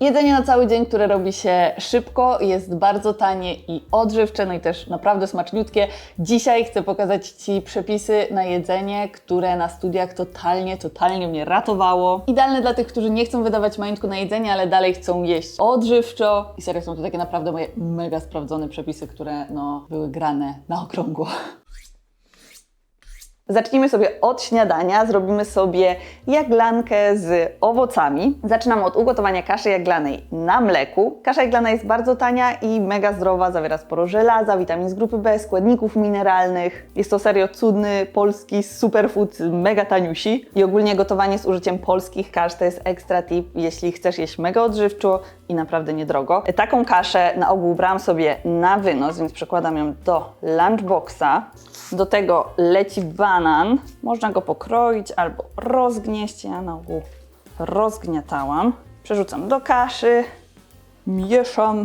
Jedzenie na cały dzień, które robi się szybko, jest bardzo tanie i odżywcze, no i też naprawdę smaczniutkie. Dzisiaj chcę pokazać Ci przepisy na jedzenie, które na studiach totalnie, totalnie mnie ratowało. Idealne dla tych, którzy nie chcą wydawać majątku na jedzenie, ale dalej chcą jeść odżywczo. I serio, są to takie naprawdę moje mega sprawdzone przepisy, które no, były grane na okrągło. Zacznijmy sobie od śniadania. Zrobimy sobie jaglankę z owocami. Zaczynam od ugotowania kaszy jaglanej na mleku. Kasza jaglana jest bardzo tania i mega zdrowa, zawiera sporo żelaza, witamin z grupy B, składników mineralnych. Jest to serio cudny polski superfood, mega taniusi. I ogólnie gotowanie z użyciem polskich kasz to jest ekstra tip, jeśli chcesz jeść mega odżywczo i naprawdę niedrogo. Taką kaszę na ogół brałam sobie na wynos, więc przekładam ją do lunchboxa. Do tego leci banan. Można go pokroić albo rozgnieść. Ja na ogół rozgniatałam. Przerzucam do kaszy, mieszam.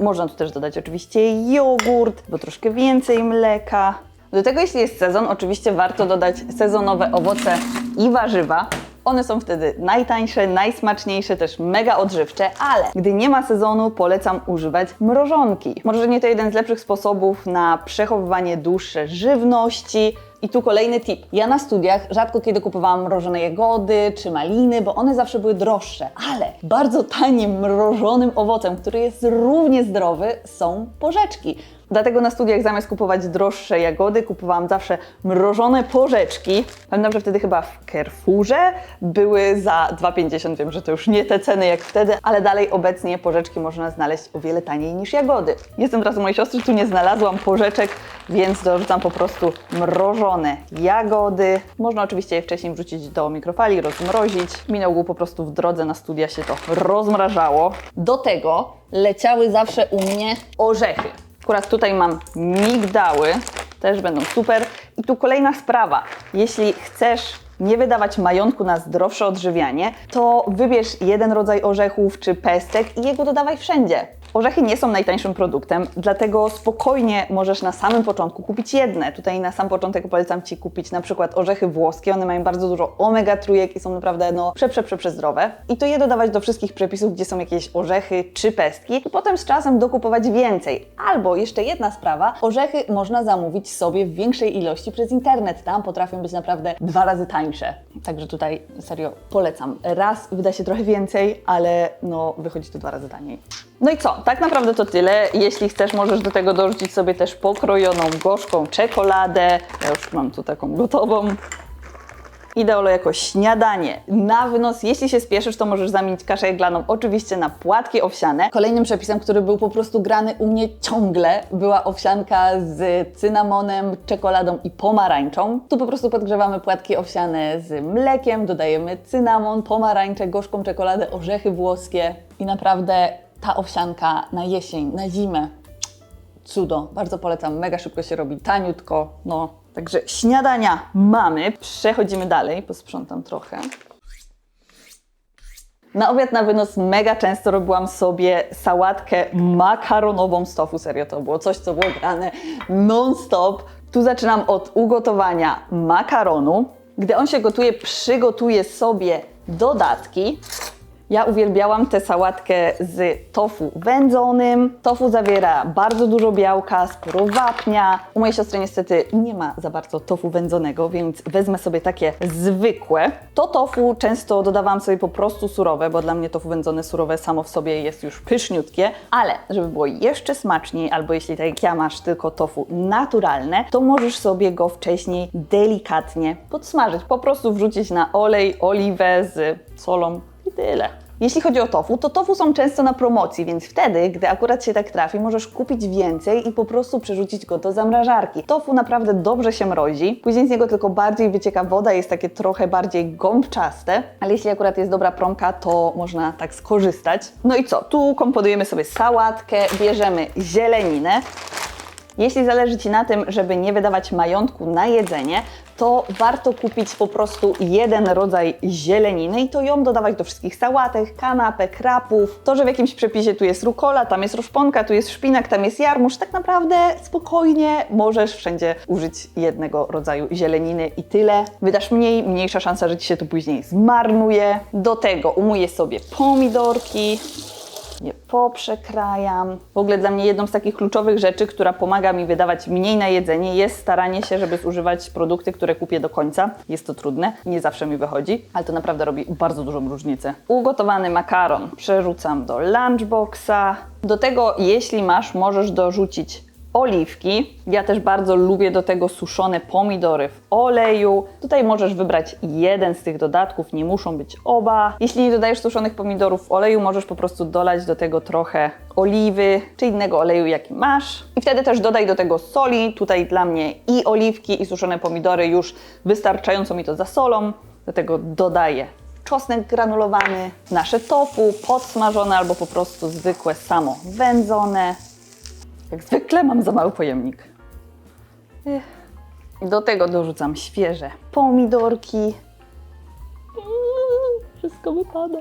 Można tu też dodać oczywiście jogurt, bo troszkę więcej mleka. Do tego, jeśli jest sezon, oczywiście warto dodać sezonowe owoce i warzywa. One są wtedy najtańsze, najsmaczniejsze, też mega odżywcze, ale gdy nie ma sezonu, polecam używać mrożonki. Może nie to jeden z lepszych sposobów na przechowywanie dłuższe żywności. I tu kolejny tip. Ja na studiach rzadko kiedy kupowałam mrożone jagody czy maliny, bo one zawsze były droższe, ale bardzo tanim mrożonym owocem, który jest równie zdrowy, są porzeczki. Dlatego na studiach zamiast kupować droższe jagody, kupowałam zawsze mrożone porzeczki. Pamiętam, że wtedy chyba w Carrefourze były za 2,50. Wiem, że to już nie te ceny jak wtedy, ale dalej obecnie porzeczki można znaleźć o wiele taniej niż jagody. Jestem teraz u mojej siostry, tu nie znalazłam porzeczek, więc dorzucam po prostu mrożone jagody. Można oczywiście je wcześniej wrzucić do mikrofali, rozmrozić. Mi na po prostu w drodze na studia się to rozmrażało. Do tego leciały zawsze u mnie orzechy. Akurat tutaj mam migdały, też będą super. I tu kolejna sprawa. Jeśli chcesz nie wydawać majątku na zdrowsze odżywianie, to wybierz jeden rodzaj orzechów czy pestek i jego dodawaj wszędzie. Orzechy nie są najtańszym produktem, dlatego spokojnie możesz na samym początku kupić jedne. Tutaj na sam początek polecam Ci kupić na przykład orzechy włoskie, one mają bardzo dużo omega-3 i są naprawdę no prze, prze, prze, prze zdrowe. I to je dodawać do wszystkich przepisów, gdzie są jakieś orzechy czy pestki i potem z czasem dokupować więcej. Albo jeszcze jedna sprawa, orzechy można zamówić sobie w większej ilości przez internet. Tam potrafią być naprawdę dwa razy tańsze. Także tutaj serio polecam. Raz wyda się trochę więcej, ale no wychodzi to dwa razy taniej. No i co? Tak naprawdę to tyle. Jeśli chcesz, możesz do tego dorzucić sobie też pokrojoną gorzką czekoladę. Ja już mam tu taką gotową. Ideolo jako śniadanie na wynos. Jeśli się spieszysz, to możesz zamienić kaszę jaglaną oczywiście na płatki owsiane. Kolejnym przepisem, który był po prostu grany u mnie ciągle, była owsianka z cynamonem, czekoladą i pomarańczą. Tu po prostu podgrzewamy płatki owsiane z mlekiem, dodajemy cynamon, pomarańcze, gorzką czekoladę, orzechy włoskie i naprawdę ta owsianka na jesień, na zimę. Cudo, bardzo polecam, mega szybko się robi, taniutko, no. Także śniadania mamy, przechodzimy dalej, posprzątam trochę. Na obiad na wynos mega często robiłam sobie sałatkę makaronową z tofu. Serio, to było coś, co było grane non-stop. Tu zaczynam od ugotowania makaronu. Gdy on się gotuje, przygotuję sobie dodatki. Ja uwielbiałam tę sałatkę z tofu wędzonym. Tofu zawiera bardzo dużo białka, sporo wapnia. U mojej siostry niestety nie ma za bardzo tofu wędzonego, więc wezmę sobie takie zwykłe. To tofu często dodawałam sobie po prostu surowe, bo dla mnie tofu wędzone surowe samo w sobie jest już pyszniutkie, ale żeby było jeszcze smaczniej, albo jeśli tak jak ja masz tylko tofu naturalne, to możesz sobie go wcześniej delikatnie podsmażyć. Po prostu wrzucić na olej, oliwę z solą tyle. Jeśli chodzi o tofu, to tofu są często na promocji, więc wtedy, gdy akurat się tak trafi, możesz kupić więcej i po prostu przerzucić go do zamrażarki. Tofu naprawdę dobrze się mrozi, później z niego tylko bardziej wycieka woda, jest takie trochę bardziej gąbczaste, ale jeśli akurat jest dobra promka, to można tak skorzystać. No i co? Tu komponujemy sobie sałatkę, bierzemy zieleninę, Jeśli zależy Ci na tym, żeby nie wydawać majątku na jedzenie, to warto kupić po prostu jeden rodzaj zieleniny i to ją dodawać do wszystkich sałatek, kanapek, krapów. To, że w jakimś przepisie tu jest rukola, tam jest roszponka, tu jest szpinak, tam jest jarmuż, tak naprawdę spokojnie możesz wszędzie użyć jednego rodzaju zieleniny i tyle. Wydasz mniej, mniejsza szansa, że Ci się to później zmarnuje. Do tego umyję sobie pomidorki, poprzekrajam. W ogóle dla mnie jedną z takich kluczowych rzeczy, która pomaga mi wydawać mniej na jedzenie, jest staranie się, żeby zużywać produkty, które kupię do końca. Jest to trudne, nie zawsze mi wychodzi, ale to naprawdę robi bardzo dużą różnicę. Ugotowany makaron przerzucam do lunchboxa. Do tego, jeśli masz, możesz dorzucić oliwki. Ja też bardzo lubię do tego suszone pomidory w oleju. Tutaj możesz wybrać jeden z tych dodatków, nie muszą być oba. Jeśli nie dodajesz suszonych pomidorów w oleju, możesz po prostu dolać do tego trochę oliwy czy innego oleju, jaki masz. I wtedy też dodaj do tego soli. Tutaj dla mnie i oliwki, i suszone pomidory już wystarczająco mi to zasolą. Do tego dodaję czosnek granulowany, nasze tofu podsmażone albo po prostu zwykłe samo wędzone. Jak zwykle mam za mały pojemnik. Do tego dorzucam świeże pomidorki. Mm, Wszystko wypada.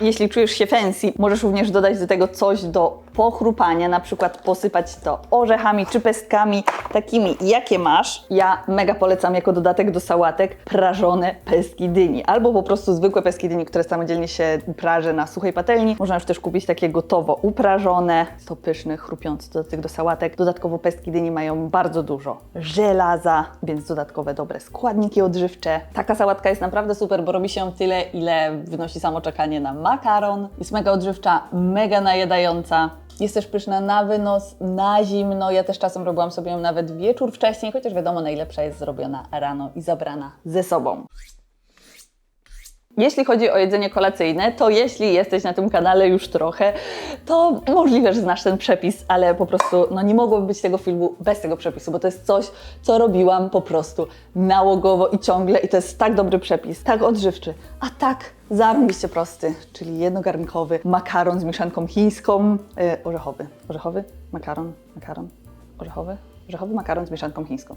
Jeśli czujesz się fancy, możesz również dodać do tego coś do pochrupania, na przykład posypać to orzechami czy pestkami, takimi jakie masz. Ja mega polecam jako dodatek do sałatek prażone pestki dyni, albo po prostu zwykłe pestki dyni, które samodzielnie się praży na suchej patelni. Można już też kupić takie gotowo uprażone. To pyszny, chrupiący dodatek do sałatek. Dodatkowo pestki dyni mają bardzo dużo żelaza, więc dodatkowe dobre składniki odżywcze. Taka sałatka jest naprawdę super, bo robi się tyle, ile wynosi samo czekanie na makaron. Jest mega odżywcza, mega najadająca. Jest też pyszna na wynos, na zimno. Ja też czasem robiłam sobie ją nawet wieczór wcześniej, chociaż wiadomo, najlepsza jest zrobiona rano i zabrana ze sobą. Jeśli chodzi o jedzenie kolacyjne, to jeśli jesteś na tym kanale już trochę, to możliwe, że znasz ten przepis, ale po prostu no, nie mogłoby być tego filmu bez tego przepisu, bo to jest coś, co robiłam po prostu nałogowo i ciągle i to jest tak dobry przepis, tak odżywczy, a tak zarąbiście prosty, czyli jednogarnkowy makaron z mieszanką chińską, yy, orzechowy, orzechowy, makaron, makaron, orzechowy, orzechowy makaron z mieszanką chińską.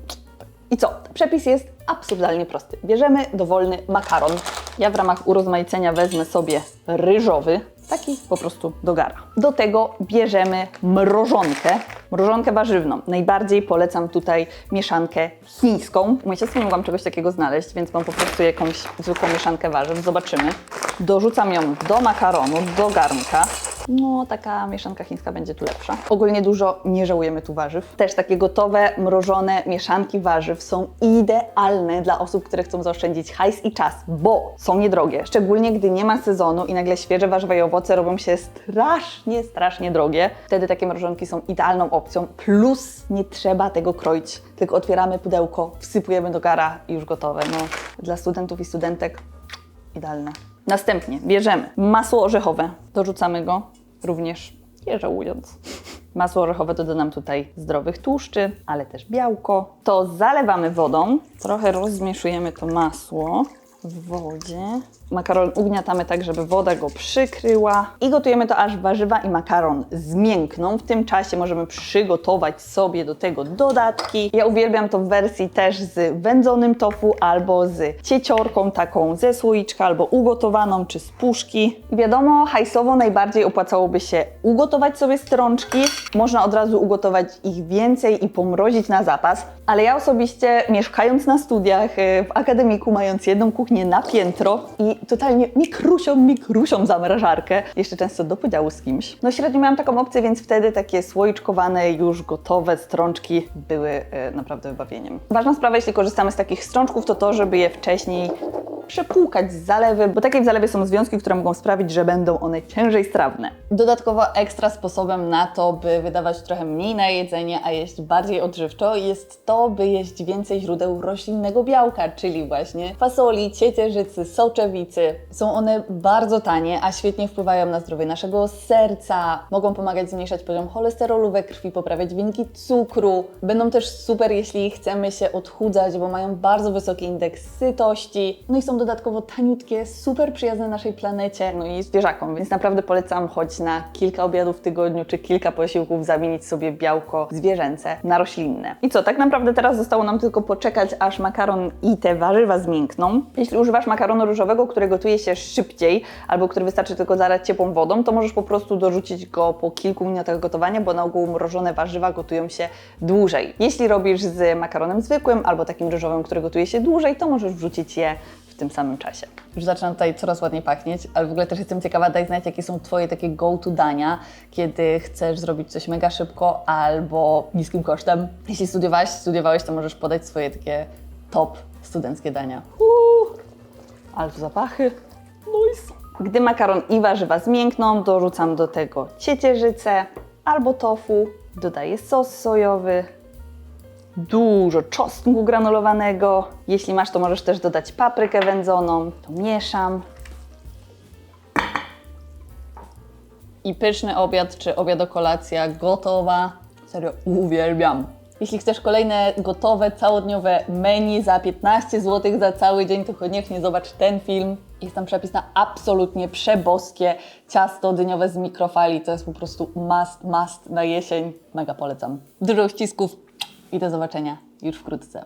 I co? Przepis jest absurdalnie prosty. Bierzemy dowolny makaron. Ja w ramach urozmaicenia wezmę sobie ryżowy, taki po prostu do gara. Do tego bierzemy mrożonkę, mrożonkę warzywną. Najbardziej polecam tutaj mieszankę chińską. U siostry nie mogłam czegoś takiego znaleźć, więc mam po prostu jakąś zwykłą mieszankę warzyw. Zobaczymy. Dorzucam ją do makaronu, do garnka. No, taka mieszanka chińska będzie tu lepsza. Ogólnie dużo nie żałujemy tu warzyw. Też takie gotowe, mrożone mieszanki warzyw są idealne dla osób, które chcą zaoszczędzić hajs i czas, bo są niedrogie. Szczególnie gdy nie ma sezonu i nagle świeże warzywa i owoce robią się strasznie, strasznie drogie. Wtedy takie mrożonki są idealną opcją. Plus nie trzeba tego kroić, tylko otwieramy pudełko, wsypujemy do gara i już gotowe. No, dla studentów i studentek idealne. Następnie bierzemy masło orzechowe, dorzucamy go również nie żałując. Masło orzechowe to dodam tutaj zdrowych tłuszczy, ale też białko. To zalewamy wodą, trochę rozmieszujemy to masło w wodzie. Makaron ugniatamy tak, żeby woda go przykryła i gotujemy to aż warzywa i makaron zmiękną. W tym czasie możemy przygotować sobie do tego dodatki. Ja uwielbiam to w wersji też z wędzonym tofu albo z cieciorką taką ze słoiczka albo ugotowaną czy z puszki. Wiadomo, hajsowo najbardziej opłacałoby się ugotować sobie strączki. Można od razu ugotować ich więcej i pomrozić na zapas, ale ja osobiście mieszkając na studiach y, w akademiku, mając jedną kuchnię na piętro i totalnie mikrusią, mikrusią zamrażarkę, jeszcze często do podziału z kimś. No średnio miałam taką opcję, więc wtedy takie słoiczkowane, już gotowe strączki były e, naprawdę wybawieniem. Ważna sprawa, jeśli korzystamy z takich strączków, to to, żeby je wcześniej przepłukać z zalewy, bo takie w zalewie są związki, które mogą sprawić, że będą one ciężej strawne. Dodatkowo ekstra sposobem na to, by wydawać trochę mniej na jedzenie, a jeść bardziej odżywczo, jest to, by jeść więcej źródeł roślinnego białka, czyli właśnie fasoli, ciecierzycy, soczewicy. Są one bardzo tanie, a świetnie wpływają na zdrowie naszego serca, mogą pomagać zmniejszać poziom cholesterolu we krwi, poprawiać wyniki cukru. Będą też super, jeśli chcemy się odchudzać, bo mają bardzo wysoki indeks sytości, no i są dodatkowo taniutkie, super przyjazne naszej planecie, no i zwierzakom, więc naprawdę polecam choć na kilka obiadów w tygodniu, czy kilka posiłków zamienić sobie białko zwierzęce na roślinne. I co, tak naprawdę teraz zostało nam tylko poczekać, aż makaron i te warzywa zmiękną. Jeśli używasz makaronu różowego, który gotuje się szybciej, albo który wystarczy tylko zalać ciepłą wodą, to możesz po prostu dorzucić go po kilku minutach gotowania, bo na ogół mrożone warzywa gotują się dłużej. Jeśli robisz z makaronem zwykłym, albo takim ryżowym, który gotuje się dłużej, to możesz wrzucić je tym samym czasie. Już zaczynam tutaj coraz ładniej pachnieć, ale w ogóle też jestem ciekawa, daj znać, jakie są Twoje takie go-to dania, kiedy chcesz zrobić coś mega szybko albo niskim kosztem. Jeśli studiowałaś, studiowałeś, to możesz podać swoje takie top studenckie dania. Uuu, ale tu zapachy. Nice. Gdy makaron i warzywa zmiękną, dorzucam do tego ciecierzycę albo tofu, dodaję sos sojowy, dużo czosnku granulowanego. Jeśli masz, to możesz też dodać paprykę wędzoną. To mieszam. I pyszny obiad czy obiadokolacja gotowa. Serio, uwielbiam. Jeśli chcesz kolejne gotowe, całodniowe menu za 15 zł za cały dzień, to koniecznie zobacz ten film. Jest tam przepis na absolutnie przeboskie ciasto dyniowe z mikrofali. To jest po prostu must, must na jesień. Mega polecam. Dużo uścisków i do zobaczenia już wkrótce.